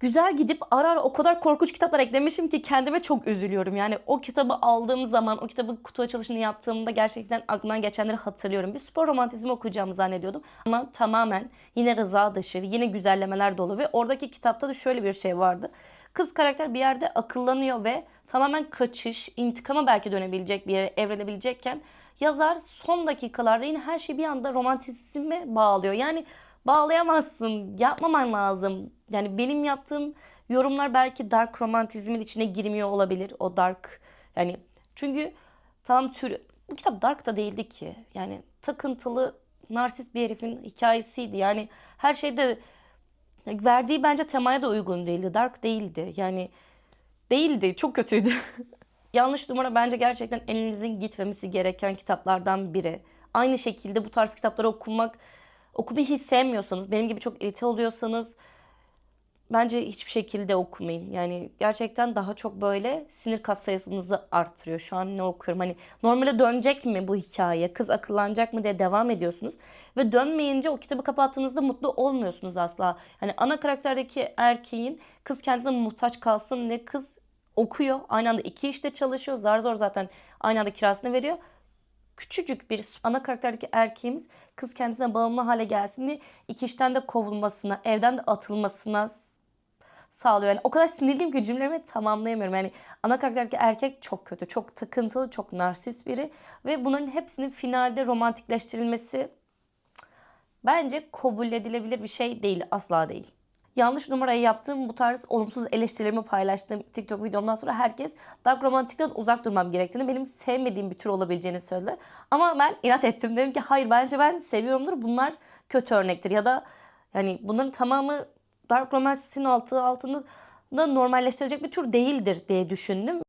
güzel gidip ara ara o kadar korkunç kitaplar eklemişim ki kendime çok üzülüyorum. Yani o kitabı aldığım zaman, o kitabı kutu açılışını yaptığımda gerçekten aklımdan geçenleri hatırlıyorum. Bir spor romantizmi okuyacağımı zannediyordum. Ama tamamen yine rıza dışı, yine güzellemeler dolu ve oradaki kitapta da şöyle bir şey vardı. Kız karakter bir yerde akıllanıyor ve tamamen kaçış, intikama belki dönebilecek bir yere evrilebilecekken yazar son dakikalarda yine her şeyi bir anda romantizme bağlıyor. Yani bağlayamazsın, yapmaman lazım. Yani benim yaptığım yorumlar belki dark romantizmin içine girmiyor olabilir. O dark yani çünkü tam tür bu kitap dark da değildi ki. Yani takıntılı narsist bir herifin hikayesiydi. Yani her şeyde verdiği bence temaya da uygun değildi. Dark değildi. Yani değildi. Çok kötüydü. Yanlış numara bence gerçekten elinizin gitmemesi gereken kitaplardan biri. Aynı şekilde bu tarz kitapları okumak, okumayı hiç sevmiyorsanız, benim gibi çok irite oluyorsanız bence hiçbir şekilde okumayın. Yani gerçekten daha çok böyle sinir kat sayısınızı arttırıyor. Şu an ne okuyorum? Hani normale dönecek mi bu hikaye? Kız akıllanacak mı diye devam ediyorsunuz. Ve dönmeyince o kitabı kapattığınızda mutlu olmuyorsunuz asla. Hani ana karakterdeki erkeğin kız kendisine muhtaç kalsın ne kız okuyor. Aynı anda iki işte çalışıyor. Zar zor zaten aynı anda kirasını veriyor küçücük bir ana karakterdeki erkeğimiz kız kendisine bağımlı hale gelsin diye iki işten de kovulmasına, evden de atılmasına sağlıyor. Yani o kadar sinirliyim ki cümlelerimi tamamlayamıyorum. Yani ana karakterdeki erkek çok kötü, çok takıntılı, çok narsist biri ve bunların hepsinin finalde romantikleştirilmesi bence kabul edilebilir bir şey değil, asla değil. Yanlış numarayı yaptığım bu tarz olumsuz eleştirilerimi paylaştığım TikTok videomdan sonra herkes dark romantikten uzak durmam gerektiğini, benim sevmediğim bir tür olabileceğini söylediler. Ama ben inat ettim. Dedim ki hayır bence ben seviyorumdur. Bunlar kötü örnektir ya da yani bunların tamamı dark romantikin altı altında da normalleştirecek bir tür değildir diye düşündüm.